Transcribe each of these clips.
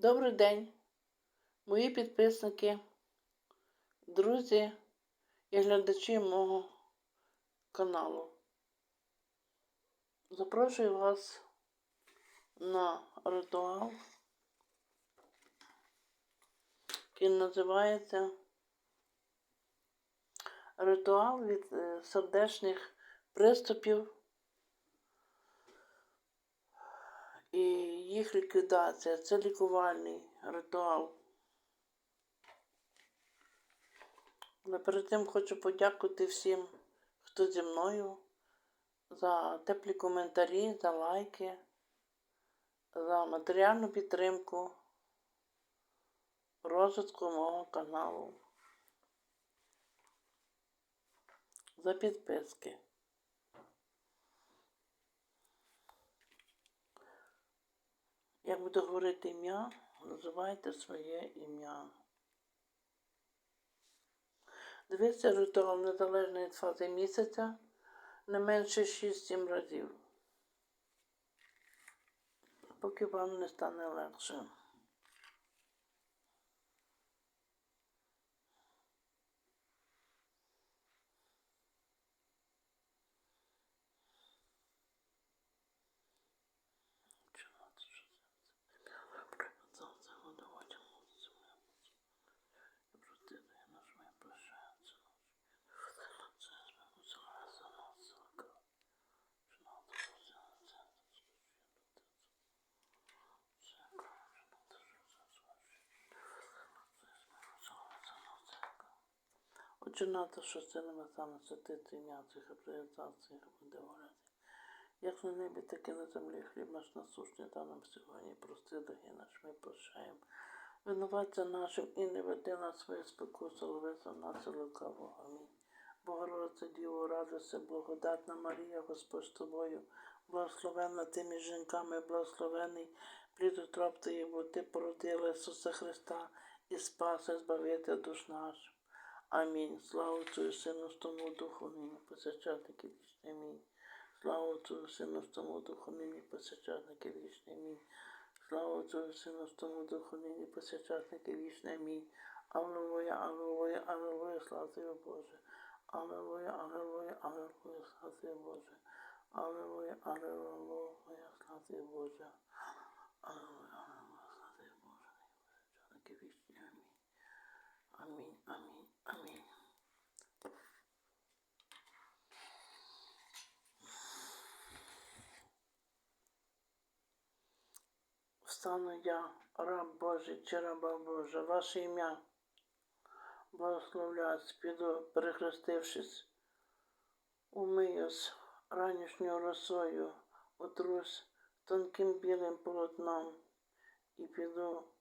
Добрий день, мої підписники, друзі і глядачі мого каналу. Запрошую вас на ритуал, який називається Ритуал від е, сердечних приступів і їх ліквідація. Це лікувальний ритуал. Але перед тим хочу подякувати всім, хто зі мною, за теплі коментарі, за лайки, за матеріальну підтримку розвитку мого каналу, за підписки. Як буду говорити ім'я, називайте своє ім'я. Дивіться ритуал незалежно від фази місяця не менше 6-7 разів. Поки вам не стане легше. Це не саме святити ім'я цих реалізацій говорити. Як на небі, так і на землі хліб наш насущний та нам сьогодні прости, дорогі наш, ми прощаємо. Винуватця нашим і не веди нас своє спокусу, лови за нас і лукавого. Амінь. Богородце Діво, радуйся, благодатна Марія, Господь з тобою, благословенна ти між жінками, благословений плід утроб Твоїх, бо ти породила Ісуса Христа і спаси, збавити душ наш. Амінь. Слава Отцю і Сину, тому Духу, нині, посвячатники вічні. Амінь. Слава Отцю і Сину, тому Духу, нині, посвячатники вічні. Амінь. Слава Отцю і Сину, тому Духу, нині, посвячатники вічні. Амінь. Аллилуйя, аллилуйя, аллилуйя, слава Тобі, Боже. Аллилуйя, аллилуйя, аллилуйя, слава Тобі, Боже. Аллилуйя, аллилуйя, слава Тобі, Боже. Аллилуйя, аллилуйя, слава Тобі, Боже. Амінь, амінь. Встану я, раб Божий чи раба Божа, ваше ім'я. Благословляюсь, піду, перехрестившись, умиюсь ранішньою росою, отрусь тонким білим полотном і піду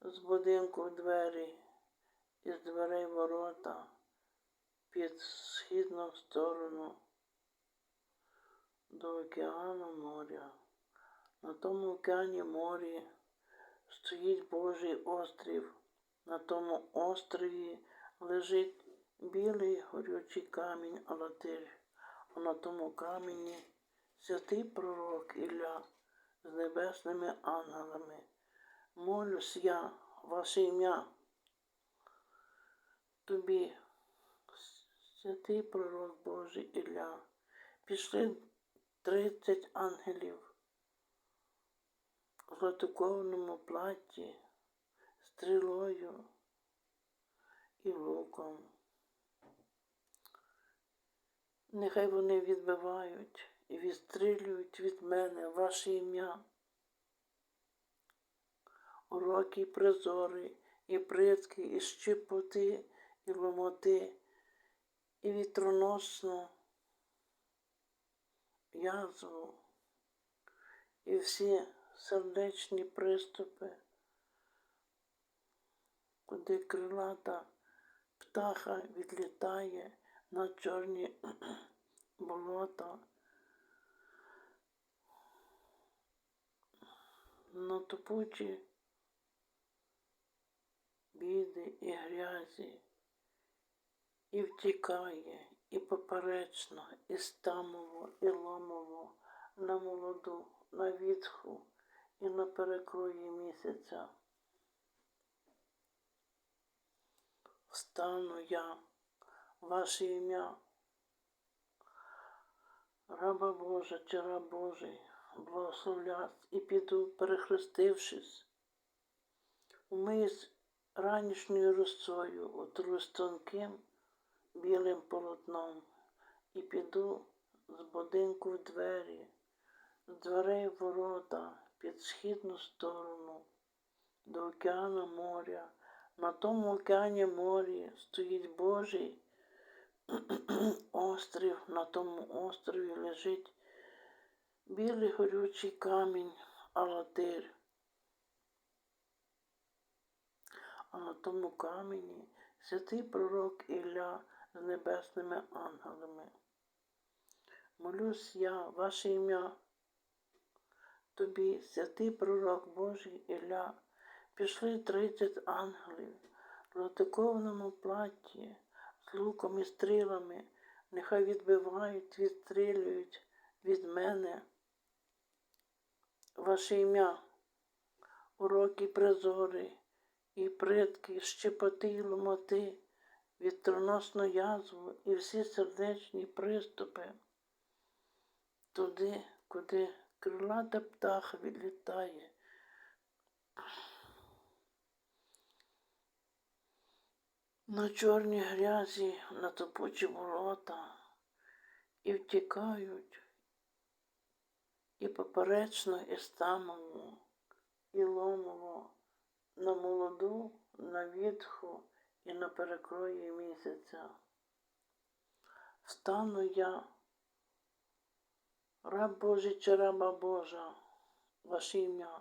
з будинку в двері, із дверей ворота під східну сторону до океану моря. На тому океані морі стоїть Божий острів. На тому острові лежить білий горючий камінь Алатир, а на тому камені святий пророк Ілля з небесними ангелами. Молюсь я, ваше ім'я, тобі, святий пророк Божий Ілля, пішли тридцять ангелів в златокованому платі, стрілою і луком. Нехай вони відбивають і відстрілюють від мене ваше ім'я. Уроки і призори, і притки, і щепоти, і ломоти, і вітроносну язву, і всі сердечні приступи, куди крилата птаха відлітає на чорні болота, на топучі біди і грязі, і втікає, і поперечно, і стамово, і ломово на молоду на відху і на перекрої місяця. Встану я, ваше ім'я, раба Божа чи раб Божий, благословлясь і піду, перехрестившись, умиюсь ранішньою росою, отрусь тонким білим полотном, і піду з будинку в двері, з дверей ворота, під східну сторону, до океану моря. На тому океані морі стоїть Божий острів, на тому острові лежить білий горючий камінь, алатир. А на тому камені святий пророк Ілля небесними ангелами. Молюсь я, ваше ім'я, тобі, святий пророк Божий Ілля, пішли тридцять ангелів в латикованому платі з луком і стрілами, нехай відбивають, відстрілюють від мене. Ваше ім'я, уроки призори, і притки, щепоти й ломоти, вітроносну язву і всі сердечні приступи, туди, куди крилата птаха відлітає. На чорній грязі, на топучі болота і втікають і поперечно, і стамово, і ломово, на молоду, на відху і на перекрої місяця. Встану я, раб Божий чи раба Божа, ваше ім'я.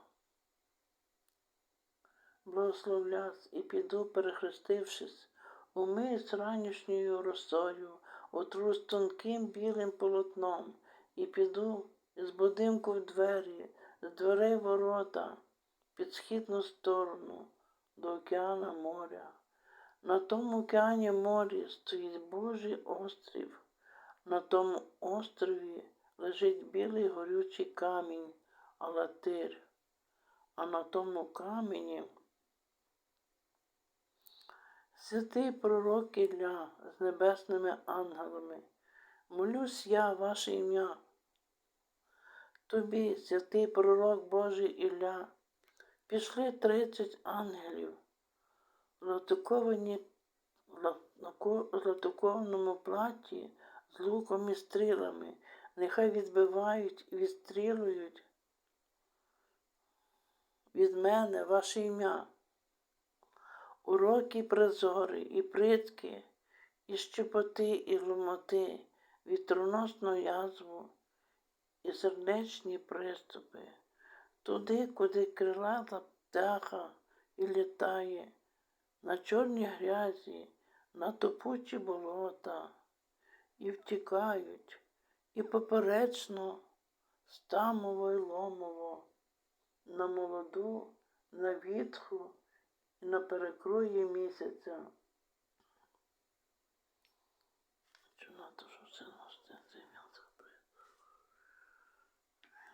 Благословлясь і піду, перехрестившись, умиюсь ранішньою росою, отрусь тонким білим полотном, і піду з будинку в двері, з дверей ворота, під східну сторону, до океана моря. На тому океані морі стоїть Божий острів. На тому острові лежить білий горючий камінь, алатир, а на тому камені святий пророк Ілля з небесними ангелами. Молюсь я, ваше ім'я. Тобі, святий пророк Божий Ілля, пішли тридцять ангелів, латиковані платі з луком і стрілами, нехай відбивають і відстрілюють від мене ваше ім'я, уроки, призори, і притки, і щепоти, і ломоти, вітроносну язву і сердечні приступи, туди, куди крилата птаха і літає, на чорній грязі, на топучі болота, і втікають, і поперечно стамово й ломово, на молоду, на вітху і на перекрої місяця. Чи надо, що це нас це цей м'ясо прийде?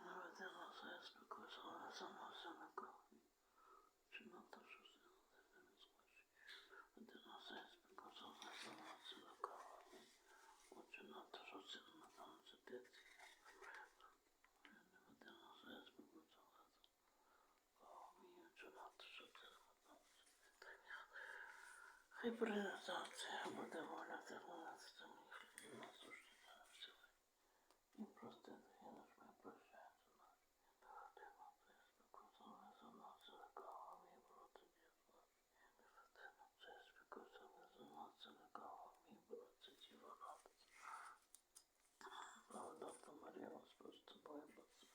Наведе нас я спокійно, сама все на кухні. Чи надо, що це нас це не скочить? Веде нас я спокійно, сама все на кухні. Чи надо, що це на там це п'ять? Веде нас я спокійно, чи надо, що це на там це Хай принесеться, буде воля термінація мені насушення на все. І просто я наш ми прощається наш. Ти нам це спекутали за нас, за кого мій брат і Ти нам це спекутали за нас, за кого мій брат і діва рада. Благодатна Марія, Господь з тобою, Боже.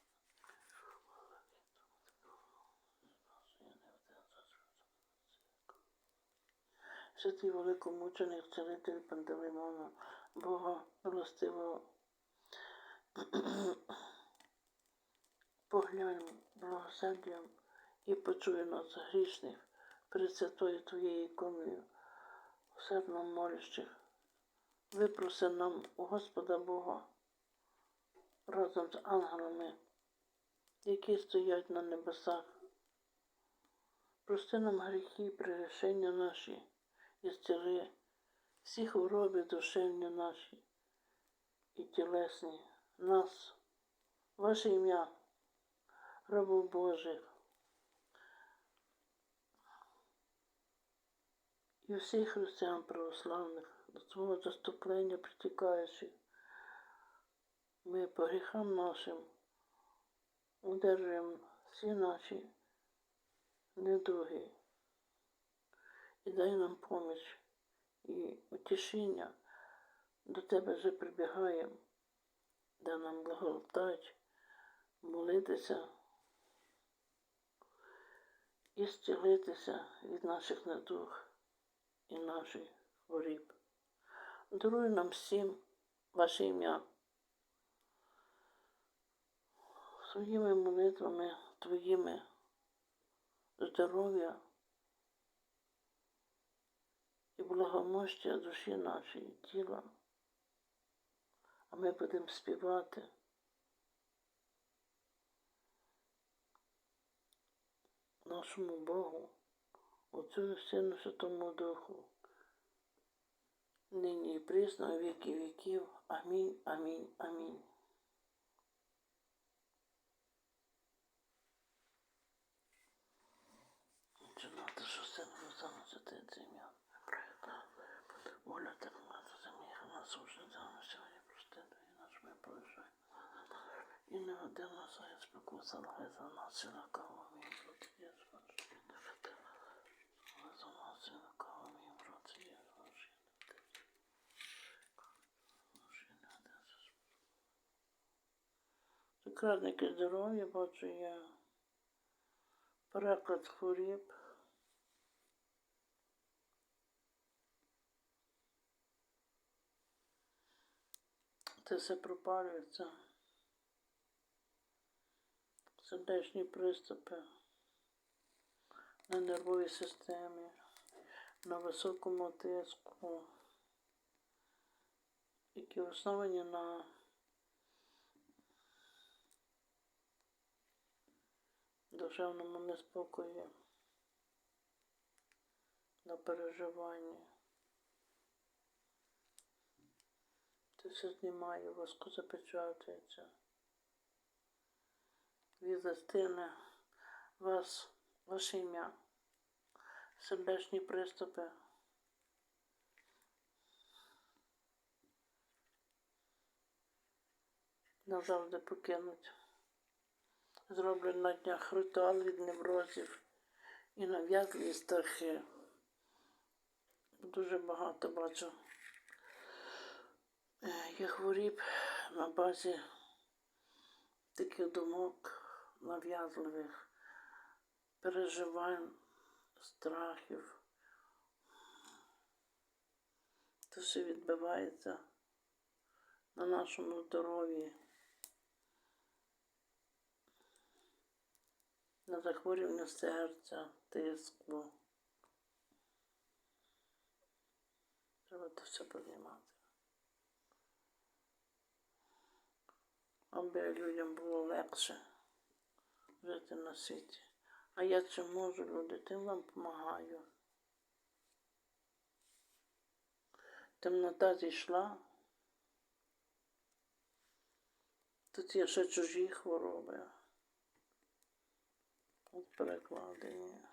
Святий великомученик, царитель Пантелеймона, Бога милостивого, поглянь благосердям і почуй нас грішних перед святою Твоєю іконою, усердно молящих. Випроси нам у Господа Бога разом з ангелами які стоять на небесах. Прости нам гріхи і прирішення наші, і зціли всі хвороби душевні наші і тілесні. Нас, ваше ім'я, рабу Божих, і всіх християн православних до свого заступлення притікаючих. Ми по гріхам нашим удержуємо всі наші недуги і дай нам поміч і утішення. До тебе вже прибігаємо, дай нам благодать, молитися і зцілитися від наших недуг і наших хворіб. Даруй нам всім ваше ім'я. Своїми молитвами твоїми здоров'я і благомощя душі нашої тіла. А ми будемо співати. Нашому Богу, Отцю Сину Святому Духу, нині і присно, віки віків. Амінь, амінь, амінь. Чинати, що сину саме святиться ім'я. Воля так мати землі, нас уже дано сьогодні простити і наш ми прощай. І не один нас я спекуса, лгай за нас і на кого мій проти Єс ваш. За нас і на кого мій проти Єс ваш. Секретники здоров'я, бачу я. Переклад хворіб. Це все пропалюється. Сердечні приступи на нервовій системі, на високому тиску, які основані на душевному неспокої, на переживанні. Це все знімає, воску запечатується. Віза стине вас, ваше ім'я, сердечні приступи. Назавжди покинуть. Зроблено на днях ритуал від неврозів і нав'язливі страхи. Дуже багато бачу. Е, Я хворіб на базі таких думок нав'язливих, переживань, страхів. Це все відбивається на нашому здоров'ї, на захворювання серця, тиску. Треба це все піднімати. Аби людям було легше жити на світі. А я це можу, люди, тим вам допомагаю. Темнота зійшла. Тут є ще чужі хвороби. От перекладення.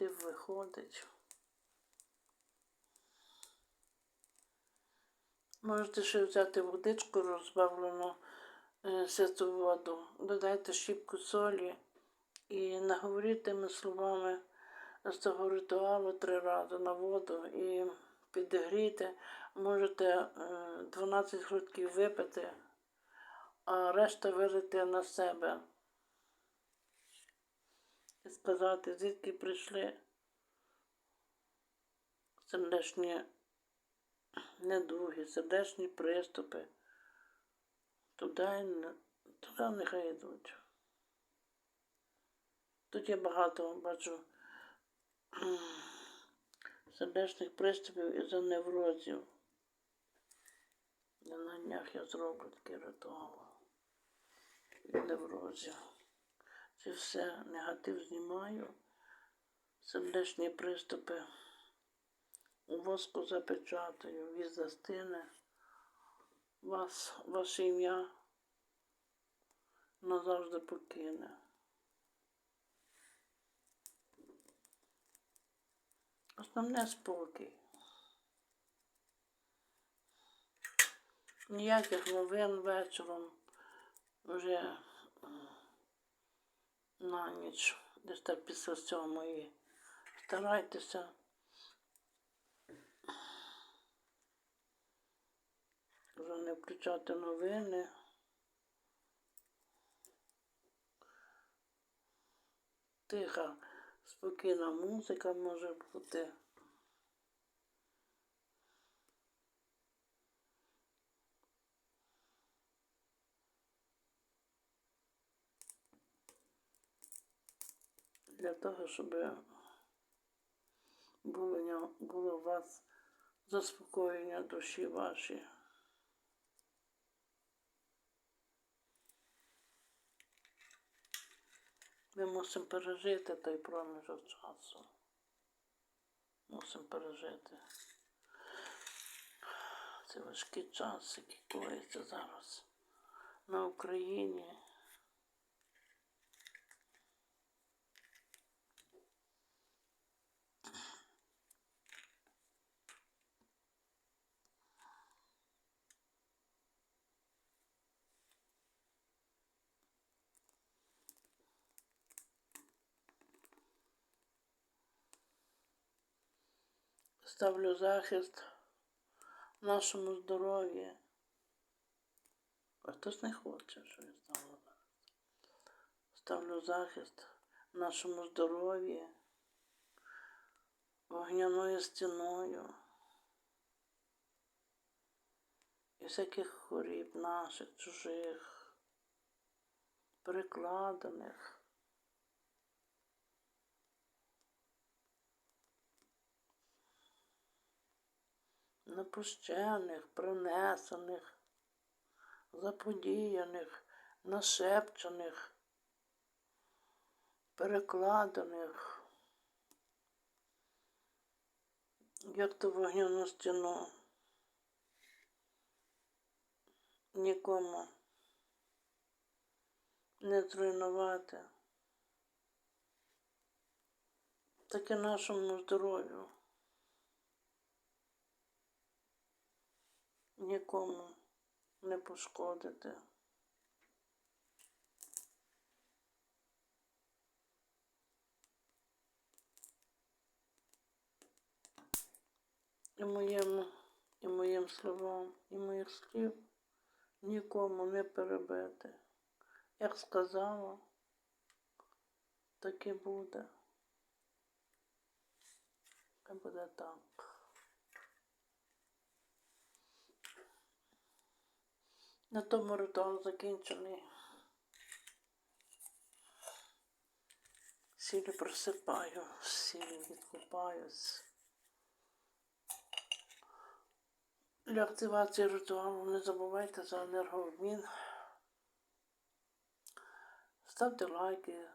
Негатив виходить. Можете ще взяти водичку розбавлену е, святу воду, додайте щіпку солі і наговоріть тими словами з цього ритуалу три рази на воду і підігріти. Можете е, 12 грудків випити, а решта вилити на себе. І сказати, звідки прийшли сердечні недуги, сердечні приступи. Туди, туди нехай йдуть. Тут я багато бачу сердечних приступів із-за неврозів. Я на днях я зроблю такий ритуал неврозів. Це все негатив знімаю, сердечні приступи. У воску запечатаю, віз застине. Вас, ваше ім'я назавжди покине. Основне спокій. Ніяких новин вечором вже на ніч, десь так після сьомої. Старайтеся. Вже не включати новини. Тиха, спокійна музика може бути. Для того, щоб було, у вас заспокоєння душі ваші. Ми мусимо пережити той проміжок часу. Мусимо пережити. Це важкий час, який коїться зараз на Україні. Ставлю захист нашому здоров'ю. А хтось не хоче, що я ставлю захист. Ставлю захист нашому здоров'ю, вогняною стіною і всяких хворіб наших, чужих, перекладених. Напущених, принесених, заподіяних, нашепчених, перекладених, як то вогняну стіну. Нікому не зруйнувати. Так і нашому здоров'ю. Нікому не пошкодити. І моєму, і моїм словам, і моїх слів нікому не перебити. Як сказала, так і буде. І буде так. На тому ритуал закінчений. Сілі просипаю, сілі відкупаюсь. Для активації ритуалу не забувайте за енергообмін. Ставте лайки,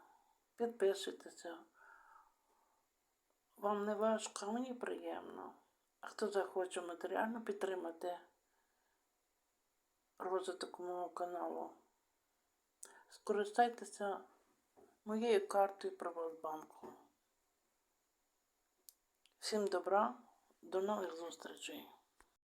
підписуйтеся. Вам не важко, а мені приємно. А хто захоче матеріально підтримати розвиток мого каналу, скористайтеся моєю картою Приватбанку. Всім добра, до нових зустрічей!